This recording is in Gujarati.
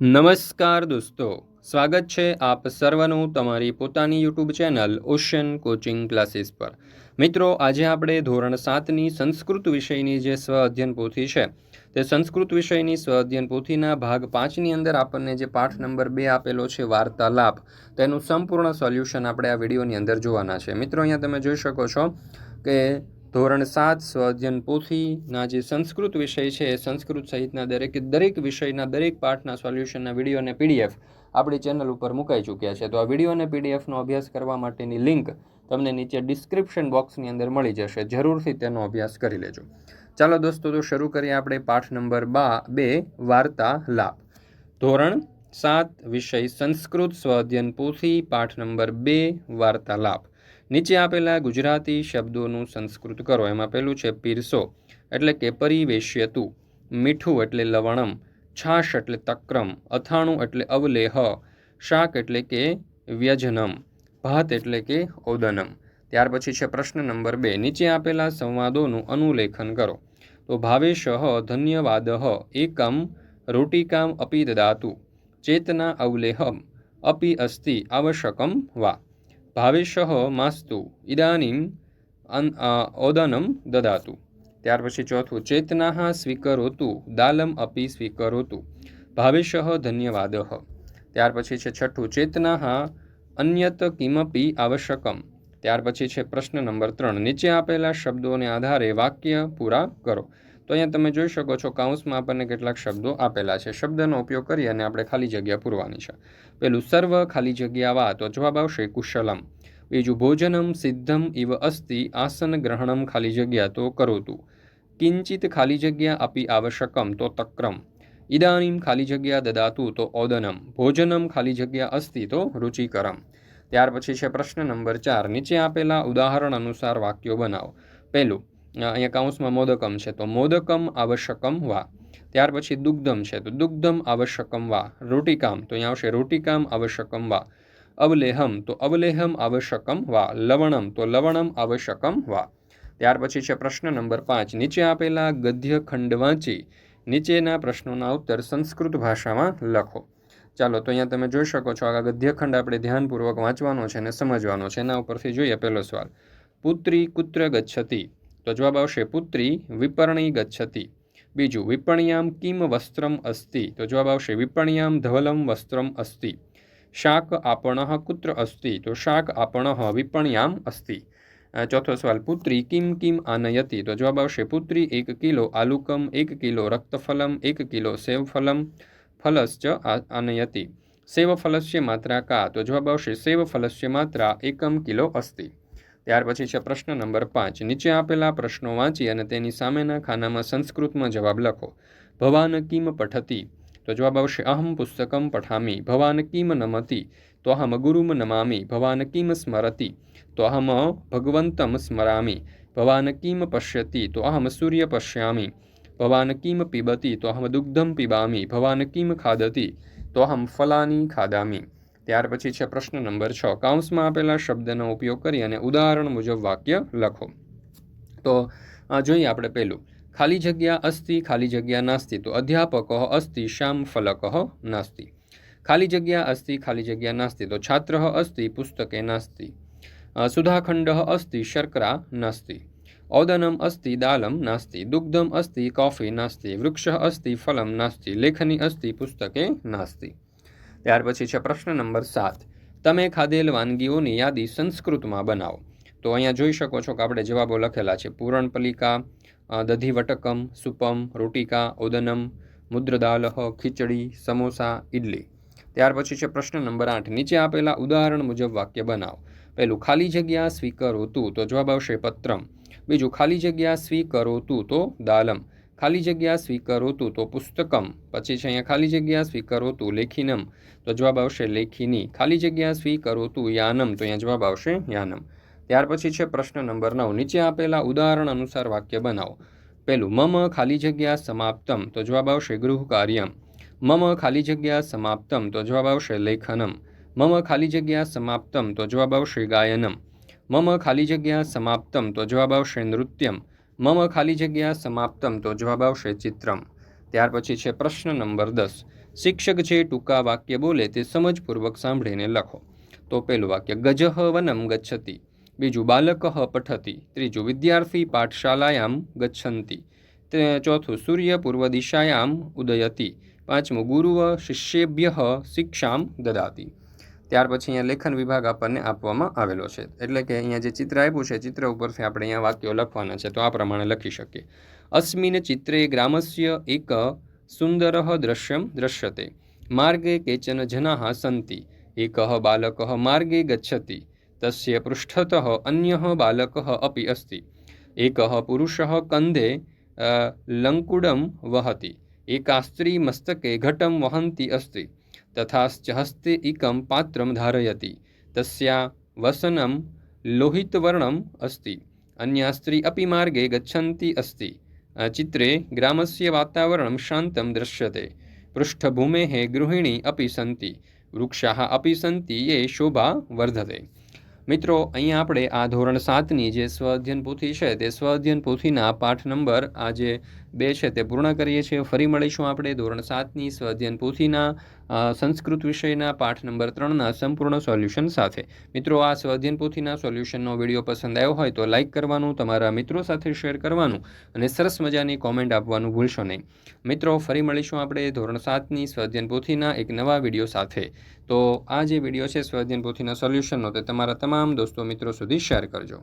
નમસ્કાર દોસ્તો, સ્વાગત છે આપ સર્વનું તમારી પોતાની YouTube channel ocean coaching classes પર. મિત્રો, આજે આપણે ધોરણ સાતની સંસ્કૃત વિષયની જે સ્વ અધ્યયન પોથી છે, તે સંસ્કૃત વિષયની સ્વ અધ્યયન પોથીના ભાગ પાંચની અંદર આપણને જે પાઠ નંબર બે આપેલો છે, વાર્તાલાપ, તેનું સંપૂર્ણ સોલ્યુશન આપણે આ વિડીયોની અંદર જોવાના છે. મિત્રો, અહીંયા તમે જોઈ શકો છો કે ધોરણ સાત સ્વઅધ્યયન પોથીના જે સંસ્કૃત વિષય છે એ સંસ્કૃત સહિતના દરેક દરેક વિષયના, દરેક પાઠના સોલ્યુશનના વીડિયો અને પીડીએફ આપણી ચેનલ ઉપર મુકાઈ ચૂક્યા છે. તો આ વીડિયો અને પીડીએફનો અભ્યાસ કરવા માટેની લિંક તમને નીચે ડિસ્ક્રિપ્શન બોક્સની અંદર મળી જશે. જરૂરથી તેનો અભ્યાસ કરી લેજો. ચાલો દોસ્તો, તો શરૂ કરીએ આપણે પાઠ નંબર બા, બે, વાર્તા, લાભ. ધોરણ સાત વિષય સંસ્કૃત સ્વઅધ્યયન પોથી, પાઠ નંબર બે વાર્તાલાપ નીચે આપેલા ગુજરાતી શબ્દોનું સંસ્કૃત કરો. એમાં પહેલું છે પીરસો, એટલે કે પરિવેશ્યતું મીઠું એટલે લવણમ, છાશ એટલે તક્રમ, અથાણું એટલે અવલેહ, શાક એટલે કે વ્યજનમ, ભાત એટલે કે ઓદનમ. ત્યાર પછી છે પ્રશ્ન નંબર બે. નીચે આપેલા સંવાદોનું અનુલેખન કરો. તો ભાવેશ, ધન્યવાદ, એકમ, રોટિકામ અપી દદાતુ ચેતના અવલેહમ, અપી અસ્તિ, આવશ્યકમ વા. ભાવેશ માસ્તુ ઇદાનીમ ઓદનમ દદાતુ ત્યાર પછી ચોથું ચેતના સ્વીકરોતુ દાલમ અપી સ્વીકરોતુ ભાવેશ ધન્યવાદ ત્યાર પછી છે છઠ્ઠું ચેતના અન્યત કિમપી આવશ્યકમ ત્યાર પછી છે પ્રશ્ન નંબર ત્રણ નીચે આપેલા શબ્દોને આધારે વાક્ય પૂરા કરો તો અહીંયા તમે જોઈ શકો છો કાઉન્સમાં આપણને કેટલાક શબ્દો આપેલા છે. શબ્દનો ઉપયોગ કરી અને આપણે ખાલી જગ્યા પૂરવાની છે. પેલું, સર્વ ખાલી જગ્યા વા, તો જવાબ આવશે કુશલમ. બીજું, ભોજનમ સિદ્ધમ ઇવ અસ્તિ આસન ગ્રહણમ ખાલી જગ્યા, તો કરોતું. કિંચિત ખાલી જગ્યા આપી આવશ્યકમ, તો તક્રમ. ઇદાનીમ ખાલી જગ્યા દદાતું, તો ઓદનમ. ભોજનમ ખાલી જગ્યા અસ્તિ, તો રુચિકરમ. ત્યાર પછી છે પ્રશ્ન નંબર ચાર. નીચે આપેલા ઉદાહરણ અનુસાર વાક્યો બનાવો. પહેલું અહીંયા કાઉન્સમાં મોદકમ છે, તો મોદકમ આવશ્યકમ વા. ત્યાર પછી દુગ્ધમ છે, તો દુગ્ધમ આવશ્યકમ વા. રોટિકામ, તો અહીંયા આવશે રોટિકામ આવશ્યકમ વા. અવલેહમ, તો અવલેહમ આવશ્યકમ વા. લવણમ, તો લવણમ આવશ્યકમ વા. ત્યાર પછી છે પ્રશ્ન નંબર પાંચ. નીચે આપેલા ગદ્ય ખંડ વાંચી. નીચેના પ્રશ્નોના ઉત્તર સંસ્કૃત ભાષામાં લખો. ચાલો, તો અહીંયા તમે જોઈ શકો છો આ ગદ્યખંડ આપણે ધ્યાનપૂર્વક વાંચવાનો છે અને સમજવાનો છે. એના ઉપરથી જોઈએ પહેલો સવાલ. પુત્રી કુત્ર ગચ્છતી. તો જવાબ આવશે, પુત્રી, વિપર્ણી ગચ્છતિ. બીજું, વિપણ્યામ કિમ વસ્ત્રમ અસ્તિ? તો જવાબ આવશે, વિપણ્યામ ધવલમ વસ્ત્રમ અસ્તિ. શાક આપણ કુત્ર અસ્તિ? તો શાક આપણ વિપણ્યામ અસ્તિ. ચોથો સવાલ, પુત્રી, કિમ કિમ આનયતી? તો જવાબ આવશે, પુત્રી, એક કિલો આલુકમ, એક કિલો રક્તફલમ, એક કિલો સેવફલમ, ફલશ્ચ આનયતી. સેવફલસ્ય માત્રા કા? તો જવાબ આવશે સેવફલસ્ય માત્રા એકમ કિલો અસ્તિ. ત્યાર પછી છે પ્રશ્ન નંબર પાંચ. નીચે આપેલા પ્રશ્નો વાંચી અને તેની સામેના ખાનામાં સંસ્કૃતમાં જવાબ લખો. ભવાન કિમ પઠતી? તો જવાબ આવશે, અહમ પુસ્તકમ પઠામી. ભવાન કિમ નમતી? તો અહમ ગુરુમ નમામી. ભવાન કિમ સ્મરતી? તો અહમ ભગવંતમ સ્મરામી. ભવાન કિમ પશ્યતી? તો અહમ સૂર્ય પશ્યામી. ભવાન કિમ પીબતી? તો અહમ દુગ્ધમ પીબામી. ભવાન કિમ ખાદતી? તો અહમ ફલાની ખાદામી. ત્યાર પછી છે પ્રશ્ન નંબર છ. કાઉન્સમાં આપેલા શબ્દનો ઉપયોગ કરી અને ઉદાહરણ મુજબ વાક્ય લખો. તો જોઈએ આપણે પહેલું. ખાલી જગ્યા અસ્તિ, ખાલી જગ્યા નાસ્તિ. તો અધ્યાપક અસ્તિ શ્યામ ફલક નાસ્તિ. ખાલી જગ્યા અસ્તિ, ખાલી જગ્યા નાસ્તિ. તો છાત્ર અસ્તિ, પુસ્તકે નાસ્તિ. સુધાખંડ અસ્તિ, શર્કરા નાસ્તિ. ઓદનમ अस्ति દાલમ नास्ति દુગ્ધમ अस्ति કોફી नास्ति વૃક્ષ अस्ति ફલમ नास्ति લેખની अस्ति પુસ્તકે નાસ્તિ. ત્યાર પછી છે પ્રશ્ન નંબર સાત. તમે ખાધેલ વાનગીઓની યાદી સંસ્કૃતમાં બનાવો. તો અહીંયા જોઈ શકો છો કે આપણે જવાબો લખેલા છે. પૂરણપલિકા દધી વટકમ સુપમ, રોટિકા, ઓદનમ, મુદ્રદાલહ, ખીચડી, સમોસા, ઇડલી. ત્યાર પછી છે પ્રશ્ન નંબર આઠ. નીચે આપેલા ઉદાહરણ મુજબ વાક્ય બનાવો. પહેલું, ખાલી જગ્યા સ્વીકરોતું તો જવાબ આવશે પત્રમ. બીજું, ખાલી જગ્યા સ્વીકરોતું તો દાલમ. ખાલી જગ્યા સ્વીકરોતું તો પુસ્તકમ. પછી છે અહીંયા ખાલી જગ્યા સ્વીકરોતું લેખિનમ. તો જવાબ આવશે લેખિની. ખાલી જગ્યા સ્વીકરોતું યાનમ. તો અહીંયા જવાબ આવશે યાનમ. ત્યાર પછી છે પ્રશ્ન નંબર નવ. નીચે આપેલા ઉદાહરણ અનુસાર વાક્ય બનાવો. પહેલું મમ ખાલી જગ્યા સમાપ્તમ. તો જવાબ આવશે ગૃહ કાર્યમ. મમ ખાલી જગ્યા સમાપ્તમ. તો જવાબ આવશે લેખનમ. મમ ખાલી જગ્યા સમાપ્તમ. તો જવાબ આવશે ગાયનમ. મમ ખાલી જગ્યા સમાપ્તમ. તો જવાબ આવશે નૃત્યમ. મમ ખાલી જગ્યા સમાપ્તમ તો જવાબ આવશે ચિત્રમ. ત્યાર પછી છે પ્રશ્ન નંબર દસ. શિક્ષક જે ટૂંકા વાક્ય બોલે તે સમજપૂર્વક સાંભળીને લખો. તો પહેલું વાક્ય ગજહ વનમ ગચ્છતી. બીજું, બાલક પઠતી. ત્રીજું, વિદ્યાર્થી પાઠશાલાયામ ગચ્છંતી. ચોથું, સૂર્ય પૂર્વ દિશાયામ ઉદયતી. પાંચમું, ગુરુવ શિષ્યેભ્ય શિક્ષામ દદાતિ. ત્યાર પછી અહીંયા લેખન વિભાગ આપણને આપવામાં આવેલો છે. એટલે કે અહીંયા જે ચિત્ર આપ્યું છે, ચિત્ર ઉપરથી આપણે અહીંયા વાક્યો લખવાના છે, તો આ પ્રમાણે લખી શકીએ. અસ્મિન ચિત્રે ગ્રામસ્ય એક સુંદર દ્રશ્યમ દ્રશ્યતે. માર્ગે કેચન જના સંતિ. એક બાલક માર્ગે ગચ્છતિ. તસ્ય પૃષ્ઠત અન્ય બાલક અપી અસ્તિ. એક પુરુષ કંધે લંકુડમ વહતી. એકા સ્ત્રી મસ્તકે ઘટમ વહંતી અસ્તિ. તથાશ્ચ હસ્તે ઇકમ પાત્રમ ધારયતી તસ્યા વસનમ લોહિતવર્ણમ અસ્તિ અન્ય સ્ત્રી અપી માર્ગે ગચ્છંતી અસ્તિ ચિત્રે ગ્રામસ્ય વાતાવરણમ શાંતમ દૃશ્યતે પૃષ્ઠભૂમેઃ ગૃહિણી અપી સંતિ વૃક્ષાઃ અપી સંતિ એ શોભા વર્ધતે મિત્રો અહીંયા આપણે આ ધોરણ સાતની જે સ્વ અધ્યયન પોથી છે તે સ્વ અધ્યયન પોથીના પાઠ નંબર આજે બે છે તે પૂર્ણ કરીએ છીએ. ફરી મળીશું આપણે ધોરણ સાતની સ્વ અધ્યયન પોથીના સંસ્કૃત વિષયના પાઠ નંબર ત્રણના સંપૂર્ણ સોલ્યુશન સાથે. મિત્રો, આ સ્વ પોથીના સોલ્યુશનનો વીડિયો પસંદ આવ્યો હોય તો લાઇક કરવાનું, તમારા મિત્રો સાથે શેર કરવાનું અને સરસ મજાની કોમેન્ટ આપવાનું ભૂલશો નહીં. મિત્રો, ફરી મળીશું આપણે ધોરણ સાતની સ્વ પોથીના એક નવા વીડિયો સાથે. તો આ જે વીડિયો છે સ્વ પોથીના સોલ્યુશનનો, તે તમારા તમામ દોસ્તો મિત્રો સુધી શેર કરજો.